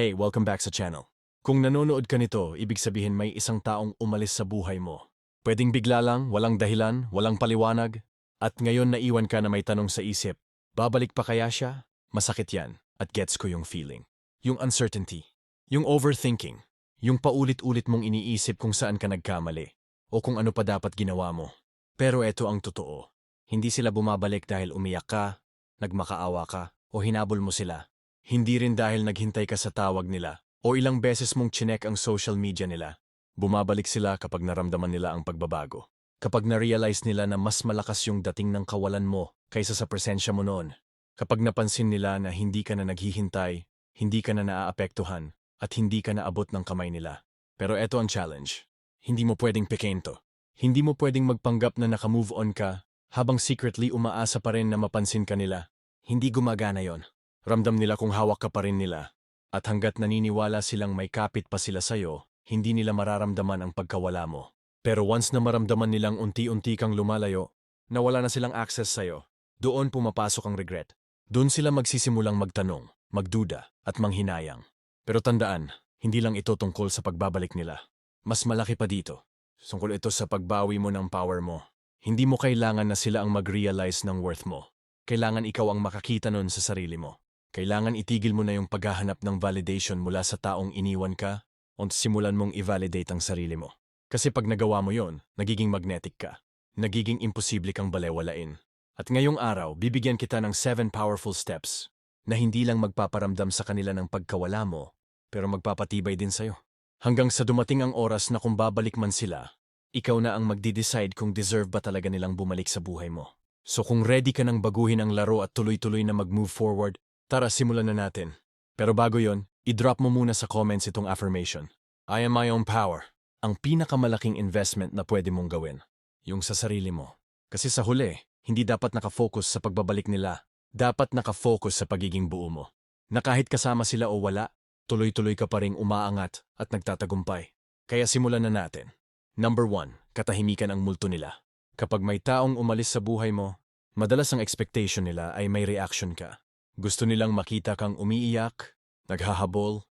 Hey, welcome back sa channel. Kung nanonood ka nito, ibig sabihin may isang taong umalis sa buhay mo. Pwedeng bigla lang, walang dahilan, walang paliwanag, at ngayon naiwan ka na may tanong sa isip. Babalik pa kaya siya? Masakit yan, at gets ko yung feeling. Yung uncertainty, yung overthinking, yung paulit-ulit mong iniisip kung saan ka nagkamali, o kung ano pa dapat ginawa mo. Pero eto ang totoo. Hindi sila bumabalik dahil umiyak ka, nagmakaawa ka, o hinabol mo sila. Hindi rin dahil naghintay ka sa tawag nila o ilang beses mong chinek ang social media nila. Bumabalik sila kapag naramdaman nila ang pagbabago. Kapag na-realize nila na mas malakas yung dating ng kawalan mo kaysa sa presensya mo noon. Kapag napansin nila na hindi ka na naghihintay, hindi ka na naaapektuhan, at hindi ka na abot ng kamay nila. Pero eto ang challenge. Hindi mo pwedeng pekain to. Hindi mo pwedeng magpanggap na nakamove on ka habang secretly umaasa pa rin na mapansin ka nila. Hindi gumagana yon. Ramdam nila kung hawak ka pa rin nila. At hanggat naniniwala silang may kapit pa sila sa'yo, hindi nila mararamdaman ang pagkawala mo. Pero once na maramdaman nilang unti-unti kang lumalayo, na wala na silang access sa'yo, doon pumapasok ang regret. Doon sila magsisimulang magtanong, magduda, at manghinayang. Pero tandaan, hindi lang ito tungkol sa pagbabalik nila. Mas malaki pa dito. Tungkol ito sa pagbawi mo ng power mo. Hindi mo kailangan na sila ang mag-realize ng worth mo. Kailangan ikaw ang makakita nun sa sarili mo. Kailangan itigil mo na yung paghahanap ng validation mula sa taong iniwan ka o simulan mong i-validate ang sarili mo. Kasi pag nagawa mo yon, nagiging magnetic ka. Nagiging imposible kang balewalain. At ngayong araw, bibigyan kita ng 7 powerful steps na hindi lang magpaparamdam sa kanila ng pagkawala mo, pero magpapatibay din sa'yo. Hanggang sa dumating ang oras na kung babalik man sila, ikaw na ang magdi-decide kung deserve ba talaga nilang bumalik sa buhay mo. So kung ready ka nang baguhin ang laro at tuloy-tuloy na mag-move forward, Tara, simulan na natin. Pero bago yon, i-drop mo muna sa comments itong affirmation. I am my own power. Ang pinakamalaking investment na pwede mong gawin. Yung sa sarili mo. Kasi sa huli, hindi dapat nakafocus sa pagbabalik nila. Dapat nakafocus sa pagiging buo mo. Na kahit kasama sila o wala, tuloy-tuloy ka pa ring umaangat at nagtatagumpay. Kaya simulan na natin. Number one, katahimikan ang multo nila. Kapag may taong umalis sa buhay mo, madalas ang expectation nila ay may reaction ka. Gusto nilang makita kang umiiyak, naghahabol,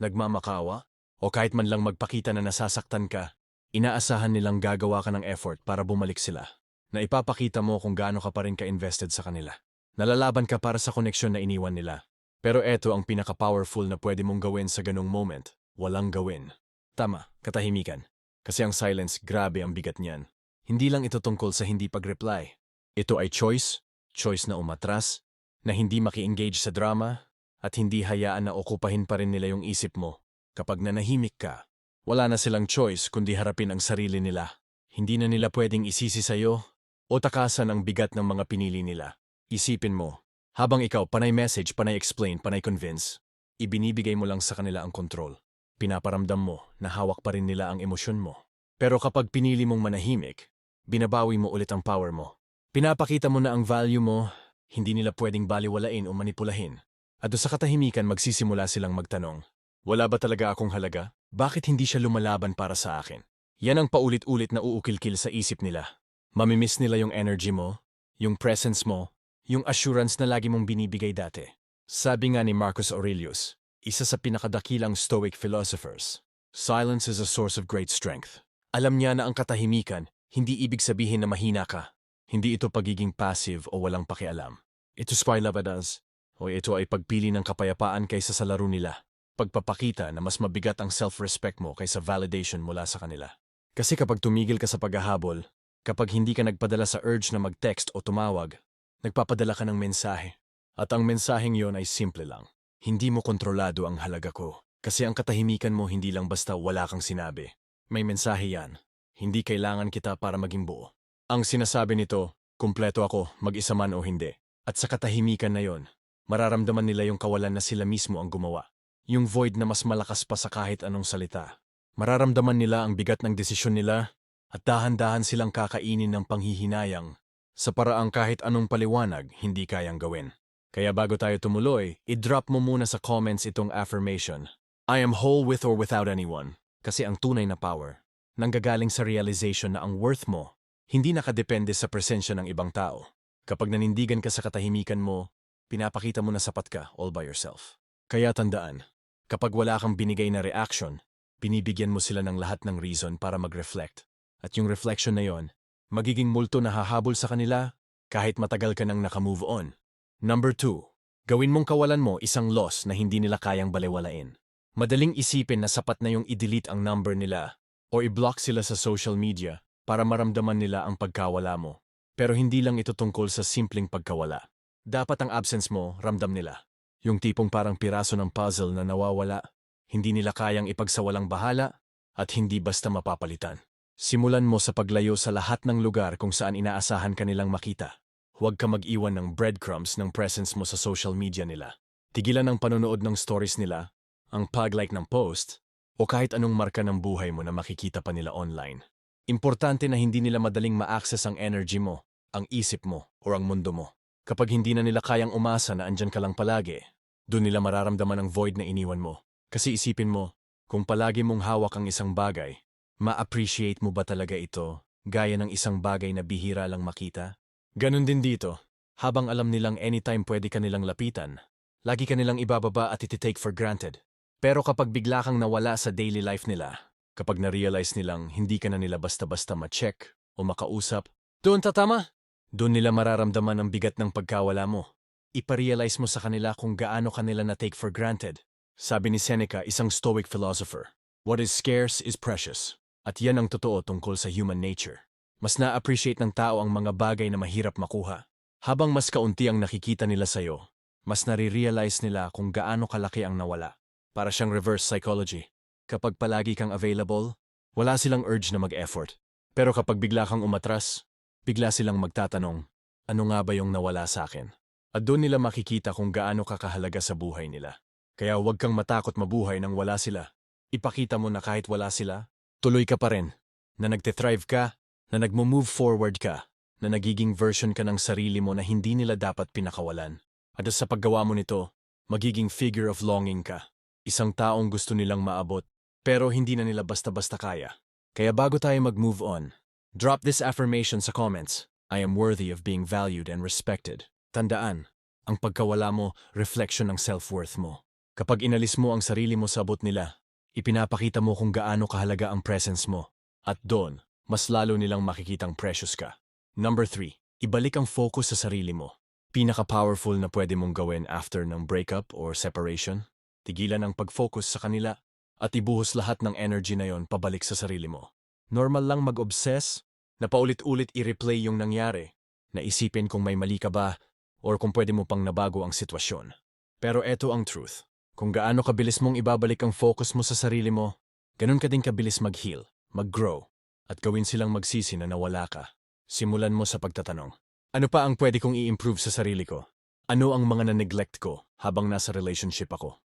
nagmamakawa, o kahit man lang magpakita na nasasaktan ka, inaasahan nilang gagawa ka ng effort para bumalik sila, na ipapakita mo kung gaano ka pa rin ka-invested sa kanila. Nalalaban ka para sa koneksyon na iniwan nila. Pero eto ang pinaka-powerful na pwede mong gawin sa ganong moment, walang gawin. Tama, katahimikan. Kasi ang silence, grabe ang bigat niyan. Hindi lang ito tungkol sa hindi pag-reply. Ito ay choice, choice na umatras, na hindi maki-engage sa drama at hindi hayaan na okupahin pa rin nila yung isip mo. Kapag nanahimik ka, wala na silang choice kundi harapin ang sarili nila. Hindi na nila pwedeng isisi sa'yo o takasan ang bigat ng mga pinili nila. Isipin mo, habang ikaw panay message, panay explain, panay convince, ibinibigay mo lang sa kanila ang control. Pinaparamdam mo na hawak pa rin nila ang emosyon mo. Pero kapag pinili mong manahimik, binabawi mo ulit ang power mo. Pinapakita mo na ang value mo hindi nila pwedeng baliwalain o manipulahin. At sa katahimikan magsisimula silang magtanong, Wala ba talaga akong halaga? Bakit hindi siya lumalaban para sa akin? Yan ang paulit-ulit na uukilkil sa isip nila. Mamimiss nila yung energy mo, yung presence mo, yung assurance na lagi mong binibigay dati. Sabi nga ni Marcus Aurelius, isa sa pinakadakilang Stoic philosophers, silence is a source of great strength. Alam niya na ang katahimikan, hindi ibig sabihin na mahina ka. Hindi ito pagiging passive o walang pakialam. Ito spy labadas, o ito ay pagpili ng kapayapaan kaysa sa laro nila. Pagpapakita na mas mabigat ang self-respect mo kaysa validation mula sa kanila. Kasi kapag tumigil ka sa paghahabol, kapag hindi ka nagpadala sa urge na mag-text o tumawag, nagpapadala ka ng mensahe. At ang mensaheng yon ay simple lang. Hindi mo kontrolado ang halaga ko. Kasi ang katahimikan mo hindi lang basta wala kang sinabi. May mensahe yan. Hindi kailangan kita para maging buo. Ang sinasabi nito, kumpleto ako, mag-isa man o hindi. At sa katahimikan na yon, mararamdaman nila yung kawalan na sila mismo ang gumawa. Yung void na mas malakas pa sa kahit anong salita. Mararamdaman nila ang bigat ng desisyon nila at dahan-dahan silang kakainin ng panghihinayang sa paraang kahit anong paliwanag hindi kayang gawin. Kaya bago tayo tumuloy, i-drop mo muna sa comments itong affirmation. I am whole with or without anyone. Kasi ang tunay na power, nanggagaling sa realization na ang worth mo hindi nakadepende sa presensya ng ibang tao. Kapag nanindigan ka sa katahimikan mo, pinapakita mo na sapat ka all by yourself. Kaya tandaan, Kapag wala kang binigay na reaction, binibigyan mo sila ng lahat ng reason para mag-reflect. At yung reflection na yon, magiging multo na hahabol sa kanila kahit matagal ka nang nakamove on. Number 2. Gawin mong kawalan mo isang loss na hindi nila kayang balewalain. Madaling isipin na sapat na yung i-delete ang number nila o i-block sila sa social media para maramdaman nila ang pagkawala mo. Pero hindi lang ito tungkol sa simpleng pagkawala. Dapat ang absence mo ramdam nila. Yung tipong parang piraso ng puzzle na nawawala, hindi nila kayang ipagsawalang bahala at hindi basta mapapalitan. Simulan mo sa paglayo sa lahat ng lugar kung saan inaasahan kanilang makita. Huwag ka mag-iwan ng breadcrumbs ng presence mo sa social media nila. Tigilan ang panonood ng stories nila, ang pag-like ng post, o kahit anong marka ng buhay mo na makikita pa nila online. Importante na hindi nila madaling ma-access ang energy mo, ang isip mo, o ang mundo mo. Kapag hindi na nila kayang umasa na andyan ka lang palagi, doon nila mararamdaman ang void na iniwan mo. Kasi isipin mo, kung palagi mong hawak ang isang bagay, ma-appreciate mo ba talaga ito gaya ng isang bagay na bihira lang makita? Ganon din dito. Habang alam nilang anytime pwede ka nilang lapitan, lagi ka nilang ibababa at iti-take for granted. Pero kapag bigla kang nawala sa daily life nila, kapag na-realize nilang hindi ka na nila basta-basta ma-check o makausap, doon tatama. Doon nila mararamdaman ang bigat ng pagkawala mo. Iparealize mo sa kanila kung gaano kanila na-take for granted. Sabi ni Seneca, isang stoic philosopher, What is scarce is precious. At yan ang totoo tungkol sa human nature. Mas na-appreciate ng tao ang mga bagay na mahirap makuha. Habang mas kaunti ang nakikita nila sa'yo, mas nare-realize nila kung gaano kalaki ang nawala. Para siyang reverse psychology. Kapag palagi kang available, wala silang urge na mag-effort. Pero kapag bigla kang umatras, bigla silang magtatanong, ano nga ba yung nawala sa akin? At doon nila makikita kung gaano kakahalaga sa buhay nila. Kaya huwag kang matakot mabuhay nang wala sila. Ipakita mo na kahit wala sila, tuloy ka pa rin. Na nagte-thrive ka, na nagmo-move forward ka, na nagiging version ka ng sarili mo na hindi nila dapat pinakawalan. At sa paggawa mo nito, magiging figure of longing ka. Isang taong gusto nilang maabot, pero hindi na nila basta-basta kaya. Kaya bago tayo mag-move on, drop this affirmation sa comments. I am worthy of being valued and respected. Tandaan, ang pagkawala mo, reflection ng self-worth mo. Kapag inalis mo ang sarili mo sa abot nila, ipinapakita mo kung gaano kahalaga ang presence mo. At doon, mas lalo nilang makikitang precious ka. Number 3. Ibalik ang focus sa sarili mo. Pinaka-powerful na pwede mong gawin after ng breakup or separation. Tigilan ang pag-focus sa kanila at ibuhos lahat ng energy na yon pabalik sa sarili mo. Normal lang mag-obsess, na paulit-ulit i-replay yung nangyari, na isipin kung may mali ka ba or kung pwede mo pang nabago ang sitwasyon. Pero eto ang truth. Kung gaano kabilis mong ibabalik ang focus mo sa sarili mo, ganun ka din kabilis mag-heal, mag-grow, at gawin silang magsisi na nawala ka. Simulan mo sa pagtatanong. Ano pa ang pwede kong i-improve sa sarili ko? Ano ang mga na-neglect ko habang nasa relationship ako?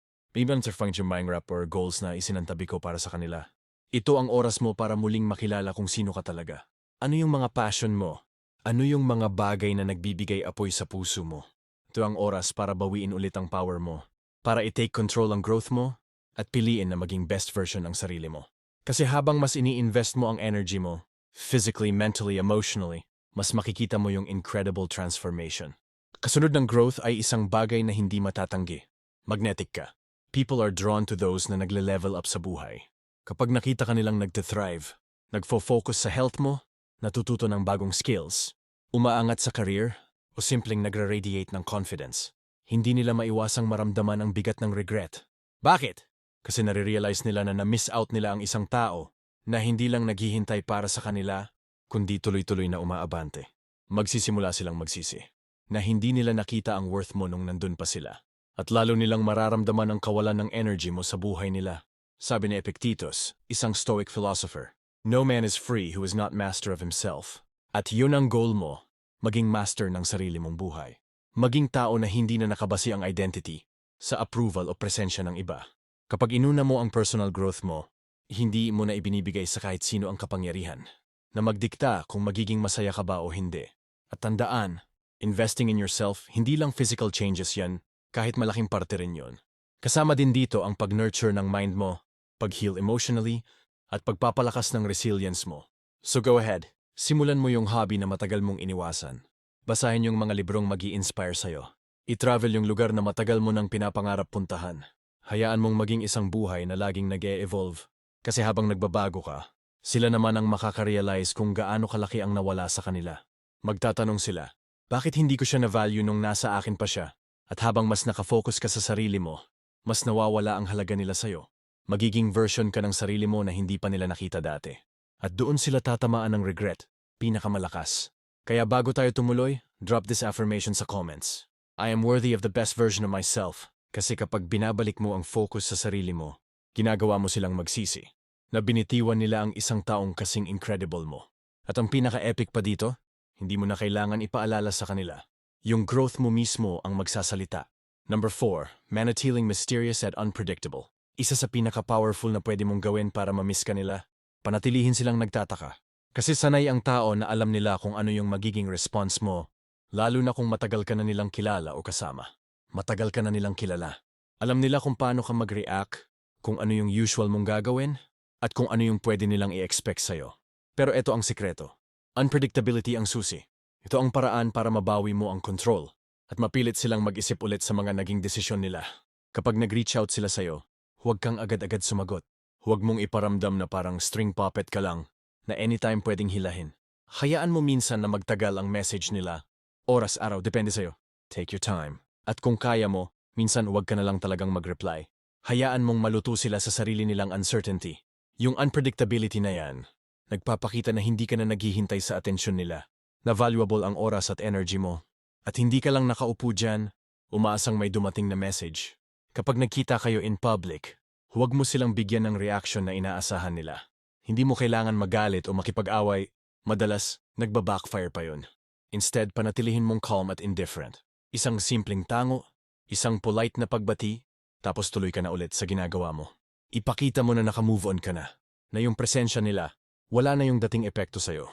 Find yung mind rap or goals na isinantabi ko para sa kanila. Ito ang oras mo para muling makilala kung sino ka talaga. Ano yung mga passion mo? Ano yung mga bagay na nagbibigay apoy sa puso mo? Ito ang oras para bawiin ulit ang power mo. Para i-take control ang growth mo at piliin na maging best version ang sarili mo. Kasi habang mas ini-invest mo ang energy mo, physically, mentally, emotionally, mas makikita mo yung incredible transformation. Kasunod ng growth ay isang bagay na hindi matatanggi. Magnetic ka. People are drawn to those na nagle-level up sa buhay. Kapag nakita ka nilang nagte-thrive, nagfo-focus sa health mo, natututo ng bagong skills, umaangat sa career, o simpleng nagre-radiate ng confidence, hindi nila maiwasang maramdaman ang bigat ng regret. Bakit? Kasi nare-realize nila na na-miss out nila ang isang tao na hindi lang naghihintay para sa kanila, kundi tuloy-tuloy na umaabante. Magsisimula silang magsisi, na hindi nila nakita ang worth mo nung nandun pa sila. At lalo nilang mararamdaman ang kawalan ng energy mo sa buhay nila. Sabi ni Epictetus, isang stoic philosopher, No man is free who is not master of himself. At yun ang goal mo, maging master ng sarili mong buhay. Maging tao na hindi na nakabasi ang identity sa approval o presensya ng iba. Kapag inuna mo ang personal growth mo, hindi mo na ibinibigay sa kahit sino ang kapangyarihan na magdikta kung magiging masaya ka ba o hindi. At tandaan, investing in yourself, hindi lang physical changes yan, kahit malaking parte rin yun. Kasama din dito ang pag-nurture ng mind mo, pag-heal emotionally, at pagpapalakas ng resilience mo. So go ahead, simulan mo yung hobby na matagal mong iniwasan. Basahin yung mga librong mag inspire sa'yo. I-travel yung lugar na matagal mo nang pinapangarap puntahan. Hayaan mong maging isang buhay na laging nag evolve Kasi habang nagbabago ka, sila naman ang makakarealize kung gaano kalaki ang nawala sa kanila. Magtatanong sila, bakit hindi ko siya na-value nung nasa akin pa siya? At habang mas nakafocus ka sa sarili mo, mas nawawala ang halaga nila sa'yo. Magiging version ka ng sarili mo na hindi pa nila nakita dati. At doon sila tatamaan ng regret, pinakamalakas. Kaya bago tayo tumuloy, drop this affirmation sa comments. I am worthy of the best version of myself. Kasi kapag binabalik mo ang focus sa sarili mo, ginagawa mo silang magsisi. Na binitiwan nila ang isang taong kasing incredible mo. At ang pinaka-epic pa dito, hindi mo na kailangan ipaalala sa kanila. Yung growth mo mismo ang magsasalita. Number 4. Manatiling mysterious at unpredictable. Isa sa pinaka-powerful na pwede mong gawin para mamiss ka nila, panatilihin silang nagtataka. Kasi sanay ang tao na alam nila kung ano yung magiging response mo, lalo na kung matagal ka na nilang kilala o kasama. Matagal ka na nilang kilala. Alam nila kung paano ka mag-react, kung ano yung usual mong gagawin, at kung ano yung pwede nilang i-expect sa'yo. Pero ito ang sikreto. Unpredictability ang susi. Ito ang paraan para mabawi mo ang control at mapilit silang mag-isip ulit sa mga naging desisyon nila. Kapag nag-reach out sila sa'yo, huwag kang agad-agad sumagot. Huwag mong iparamdam na parang string puppet ka lang, na anytime pwedeng hilahin. Hayaan mo minsan na magtagal ang message nila. Oras, araw, depende sa'yo. Take your time. At kung kaya mo, minsan huwag ka na lang talagang mag-reply. Hayaan mong maluto sila sa sarili nilang uncertainty. Yung unpredictability na yan, nagpapakita na hindi ka na naghihintay sa atensyon nila, na valuable ang oras at energy mo. At hindi ka lang nakaupo dyan, umaasang may dumating na message. Kapag nagkita kayo in public, huwag mo silang bigyan ng reaction na inaasahan nila. Hindi mo kailangan magalit o makipag-away, madalas nagba-backfire pa yun. Instead, panatilihin mong calm at indifferent. Isang simpleng tango, isang polite na pagbati, tapos tuloy ka na ulit sa ginagawa mo. Ipakita mo na naka-move on ka na, na yung presensya nila, wala na yung dating epekto sa'yo.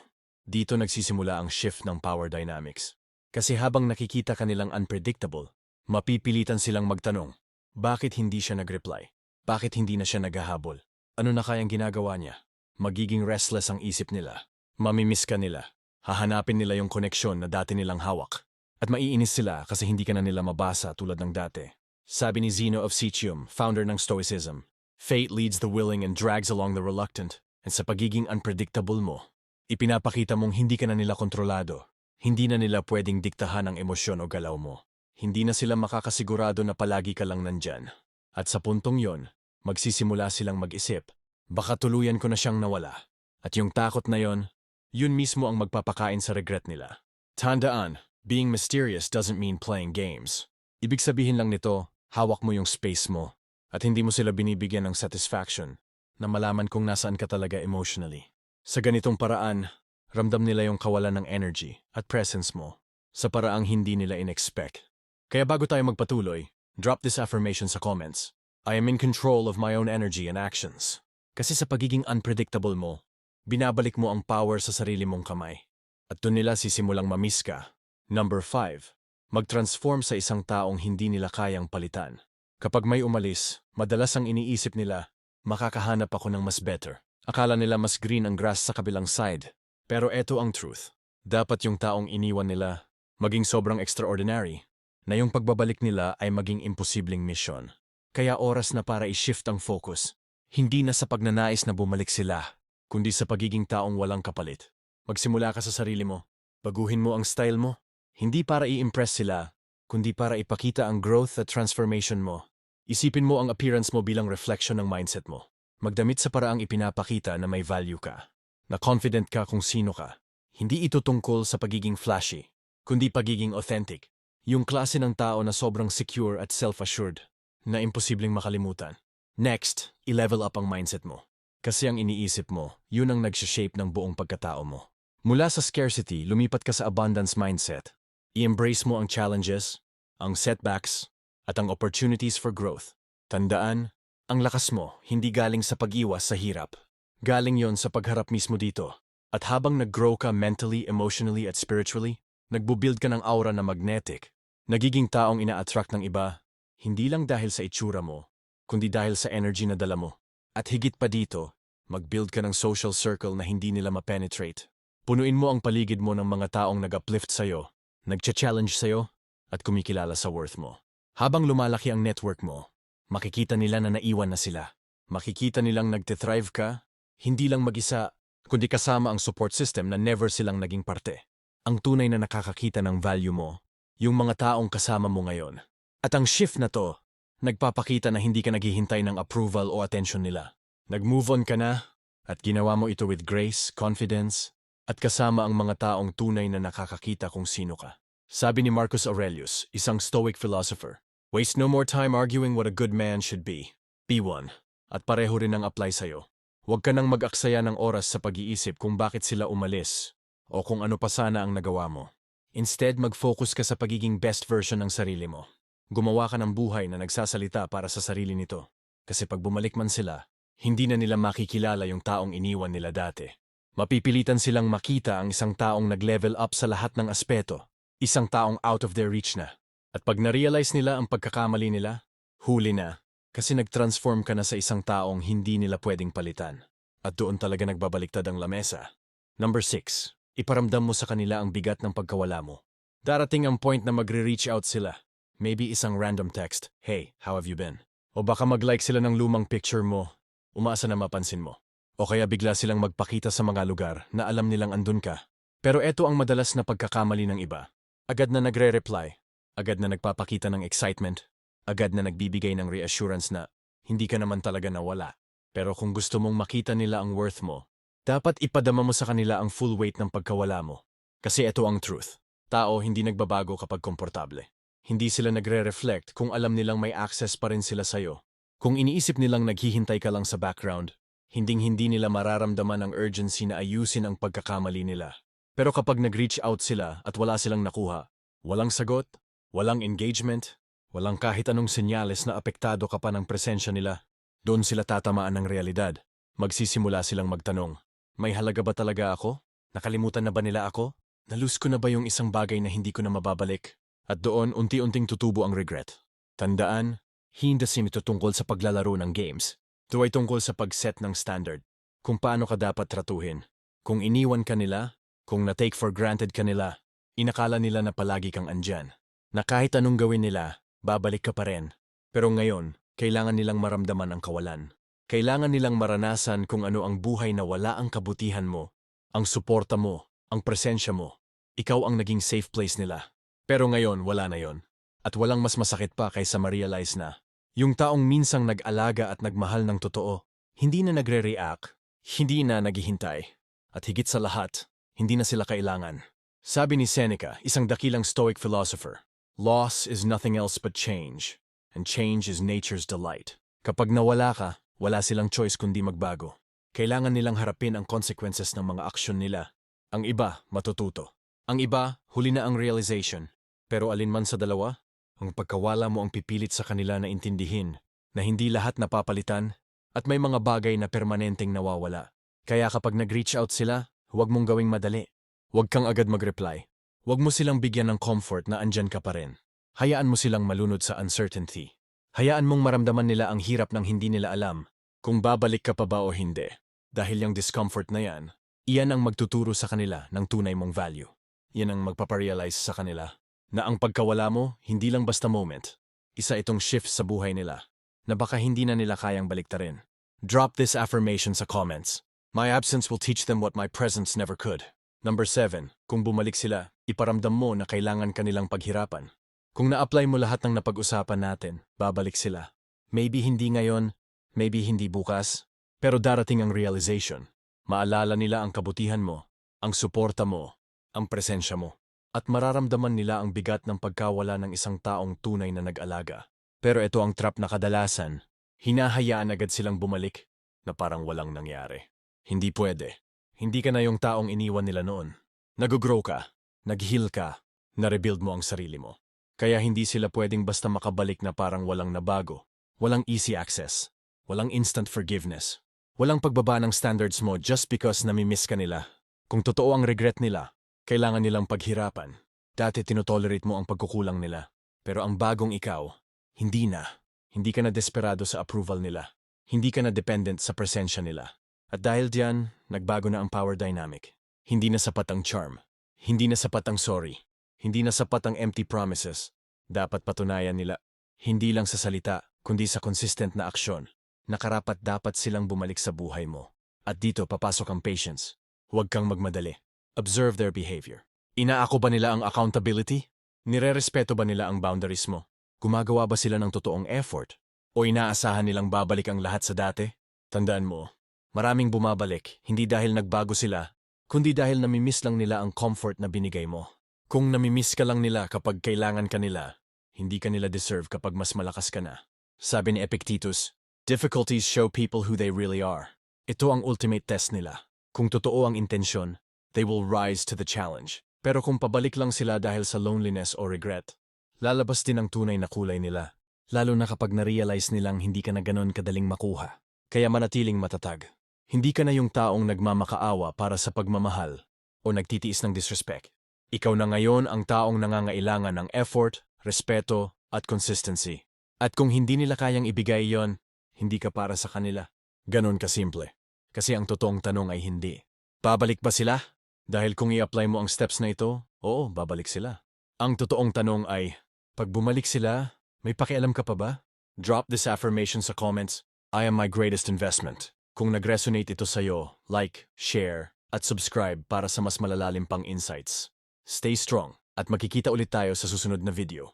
Dito nagsisimula ang shift ng power dynamics. Kasi habang nakikita ka nilang unpredictable, mapipilitan silang magtanong, bakit hindi siya nag-reply? Bakit hindi na siya naghahabol? Ano na kayang ginagawa niya? Magiging restless ang isip nila. Mamimiss ka nila. Hahanapin nila yung koneksyon na dati nilang hawak. At maiinis sila kasi hindi ka na nila mabasa tulad ng dati. Sabi ni Zeno of Citium, founder ng Stoicism, Fate leads the willing and drags along the reluctant. And sa pagiging unpredictable mo, ipinapakita mong hindi ka na nila kontrolado. Hindi na nila pwedeng diktahan ang emosyon o galaw mo. Hindi na sila makakasigurado na palagi ka lang nandyan. At sa puntong yon, magsisimula silang mag-isip, baka tuluyan ko na siyang nawala. At yung takot na yon, yun mismo ang magpapakain sa regret nila. Tandaan, being mysterious doesn't mean playing games. Ibig sabihin lang nito, hawak mo yung space mo. At hindi mo sila binibigyan ng satisfaction na malaman kung nasaan ka talaga emotionally. Sa ganitong paraan, ramdam nila yung kawalan ng energy at presence mo sa paraang hindi nila in-expect. Kaya bago tayo magpatuloy, drop this affirmation sa comments. I am in control of my own energy and actions. Kasi sa pagiging unpredictable mo, binabalik mo ang power sa sarili mong kamay. At doon nila sisimulang mamiss ka. Number 5. Mag-transform sa isang taong hindi nila kayang palitan. Kapag may umalis, madalas ang iniisip nila, makakahanap ako ng mas better. Akala nila mas green ang grass sa kabilang side. Pero eto ang truth. Dapat yung taong iniwan nila, maging sobrang extraordinary, na yung pagbabalik nila ay maging imposibleng misyon. Kaya oras na para i-shift ang focus. Hindi na sa pagnanais na bumalik sila, kundi sa pagiging taong walang kapalit. Magsimula ka sa sarili mo. Baguhin mo ang style mo. Hindi para i-impress sila, kundi para ipakita ang growth at transformation mo. Isipin mo ang appearance mo bilang reflection ng mindset mo. Magdamit sa paraang ipinapakita na may value ka. Na confident ka kung sino ka. Hindi ito tungkol sa pagiging flashy, kundi pagiging authentic. Yung klase ng tao na sobrang secure at self-assured, na imposibleng makalimutan. Next, i-level up ang mindset mo. Kasi ang iniisip mo, yun ang nagsha-shape ng buong pagkatao mo. Mula sa scarcity, lumipat ka sa abundance mindset. I-embrace mo ang challenges, ang setbacks, at ang opportunities for growth. Tandaan, ang lakas mo hindi galing sa pag-iwas sa hirap. Galing yon sa pagharap mismo dito. At habang nag-grow ka mentally, emotionally, at spiritually, nagbubuild ka ng aura na magnetic, Nagiging taong ina-attract ng iba, hindi lang dahil sa itsura mo, kundi dahil sa energy na dala mo. At higit pa dito, mag-build ka ng social circle na hindi nila ma-penetrate. Punuin mo ang paligid mo ng mga taong nag-uplift sa'yo, nag-challenge sa'yo, at kumikilala sa worth mo. Habang lumalaki ang network mo, Makikita nila na naiwan na sila. Makikita nilang nagte-thrive ka, hindi lang mag-isa, kundi kasama ang support system na never silang naging parte. Ang tunay na nakakakita ng value mo, yung mga taong kasama mo ngayon. At ang shift na to, nagpapakita na hindi ka naghihintay ng approval o attention nila. Nag-move on ka na, at ginawa mo ito with grace, confidence, at kasama ang mga taong tunay na nakakakita kung sino ka. Sabi ni Marcus Aurelius, isang Stoic philosopher, Waste no more time arguing what a good man should be. Be one. At pareho rin ang apply sa'yo. Huwag ka nang mag-aksaya ng oras sa pag-iisip kung bakit sila umalis o kung ano pa sana ang nagawa mo. Instead, mag-focus ka sa pagiging best version ng sarili mo. Gumawa ka ng buhay na nagsasalita para sa sarili nito. Kasi pag bumalik man sila, hindi na nila makikilala yung taong iniwan nila dati. Mapipilitan silang makita ang isang taong nag-level up sa lahat ng aspeto. Isang taong out of their reach na. At pag na-realize nila ang pagkakamali nila, huli na. Kasi nag-transform ka na sa isang taong hindi nila pwedeng palitan. At doon talaga nagbabaliktad ang lamesa. Number 6. Iparamdam mo sa kanila ang bigat ng pagkawala mo. Darating ang point na magre-reach out sila. Maybe isang random text, Hey, how have you been? O baka mag-like sila ng lumang picture mo. Umaasa na mapansin mo. O kaya bigla silang magpakita sa mga lugar na alam nilang andun ka. Pero eto ang madalas na pagkakamali ng iba. Agad na nagre-reply. Agad na nagpapakita ng excitement. Agad na nagbibigay ng reassurance na hindi ka naman talaga nawala. Pero kung gusto mong makita nila ang worth mo, dapat ipadama mo sa kanila ang full weight ng pagkawala mo. Kasi ito ang truth. Tao hindi nagbabago kapag komportable. Hindi sila nagre-reflect kung alam nilang may access pa rin sila sa'yo. Kung iniisip nilang naghihintay ka lang sa background, hinding-hindi nila mararamdaman ang urgency na ayusin ang pagkakamali nila. Pero kapag nag-reach out sila at wala silang nakuha, walang sagot, walang engagement, walang kahit anong senyales na apektado ka pa ng presensya nila, doon sila tatamaan ng realidad. Magsisimula silang magtanong, may halaga ba talaga ako? Nakalimutan na ba nila ako? Nalus ko na ba yung isang bagay na hindi ko na mababalik? At doon unti-unting tutubo ang regret. Tandaan, hindi sim ito tungkol sa paglalaro ng games. Ito ay tungkol sa pag-set ng standard. Kung paano ka dapat tratuhin. Kung iniwan ka nila, kung na-take for granted ka nila, inakala nila na palagi kang andyan. Na kahit anong gawin nila, babalik ka pa rin. Pero ngayon, kailangan nilang maramdaman ang kawalan. Kailangan nilang maranasan kung ano ang buhay na wala ang kabutihan mo, ang suporta mo, ang presensya mo. Ikaw ang naging safe place nila. Pero ngayon, wala na yon. At walang mas masakit pa kaysa ma-realize na. Yung taong minsang nag-alaga at nagmahal ng totoo, hindi na nagre-react, hindi na naghihintay. At higit sa lahat, hindi na sila kailangan. Sabi ni Seneca, isang dakilang Stoic philosopher, Loss is nothing else but change, and change is nature's delight. Kapag nawala ka, wala silang choice kundi magbago. Kailangan nilang harapin ang consequences ng mga aksyon nila. Ang iba, matututo. Ang iba, huli na ang realization. Pero alinman sa dalawa, ang pagkawala mo ang pipilit sa kanila na intindihin na hindi lahat napapalitan at may mga bagay na permanenteng nawawala. Kaya kapag nag-reach out sila, huwag mong gawing madali. Huwag kang agad mag-reply. Huwag mo silang bigyan ng comfort na andyan ka pa rin. Hayaan mo silang malunod sa uncertainty. Hayaan mong maramdaman nila ang hirap ng hindi nila alam kung babalik ka pa ba o hindi. Dahil yung discomfort na yan, iyan ang magtuturo sa kanila ng tunay mong value. Yan ang magpaparealize sa kanila na ang pagkawala mo hindi lang basta moment. Isa itong shift sa buhay nila na baka hindi na nila kayang baliktarin. Drop this affirmation sa comments. My absence will teach them what my presence never could. Number 7. Kung bumalik sila, iparamdam mo na kailangan kanilang paghirapan. Kung na-apply mo lahat ng napag-usapan natin, babalik sila. Maybe hindi ngayon, maybe hindi bukas, pero darating ang realization. Maalala nila ang kabutihan mo, ang suporta mo, ang presensya mo. At mararamdaman nila ang bigat ng pagkawala ng isang taong tunay na nag-alaga. Pero ito ang trap na kadalasan. Hinahayaan agad silang bumalik na parang walang nangyari. Hindi pwede. Hindi ka na yung taong iniwan nila noon. Nag-grow ka, nag-heal ka, na-rebuild mo ang sarili mo. Kaya hindi sila pwedeng basta makabalik na parang walang nabago. Walang easy access. Walang instant forgiveness. Walang pagbaba ng standards mo just because namimiss ka nila. Kung totoo ang regret nila, kailangan nilang paghirapan. Dati tinotolerate mo ang pagkukulang nila. Pero ang bagong ikaw, hindi na. Hindi ka na desperado sa approval nila. Hindi ka na dependent sa presensya nila. At dahil diyan, nagbago na ang power dynamic. Hindi na sapat ang charm. Hindi na sapat ang sorry. Hindi na sapat ang empty promises. Dapat patunayan nila, hindi lang sa salita, kundi sa consistent na aksyon. Nakarapat dapat silang bumalik sa buhay mo. At dito papasok ang patience. Huwag kang magmadali. Observe their behavior. Inaako ba nila ang accountability? Nirerespeto ba nila ang boundaries mo? Gumagawa ba sila ng totoong effort? O inaasahan nilang babalik ang lahat sa dati? Tandaan mo, maraming bumabalik, hindi dahil nagbago sila, kundi dahil namimiss lang nila ang comfort na binigay mo. Kung namimiss ka lang nila kapag kailangan ka nila, hindi ka nila deserve kapag mas malakas ka na. Sabi ni Epictetus, difficulties show people who they really are. Ito ang ultimate test nila. Kung totoo ang intensyon, they will rise to the challenge. Pero kung pabalik lang sila dahil sa loneliness o regret, lalabas din ang tunay na kulay nila. Lalo na kapag na-realize nilang hindi ka na ganon kadaling makuha. Kaya manatiling matatag. Hindi ka na yung taong nagmamakaawa para sa pagmamahal o nagtitiis ng disrespect. Ikaw na ngayon ang taong nangangailangan ng effort, respeto, at consistency. At kung hindi nila kayang ibigay yon, hindi ka para sa kanila. Ganon kasimple. Kasi ang totoong tanong ay hindi. Babalik ba sila? Dahil kung i-apply mo ang steps na ito, oo, babalik sila. Ang totoong tanong ay, pag bumalik sila, may pakialam ka pa ba? Drop this affirmation sa comments. I am my greatest investment. Kung nag-resonate ito sa'yo, like, share, at subscribe para sa mas malalalim pang insights. Stay strong at makikita ulit tayo sa susunod na video.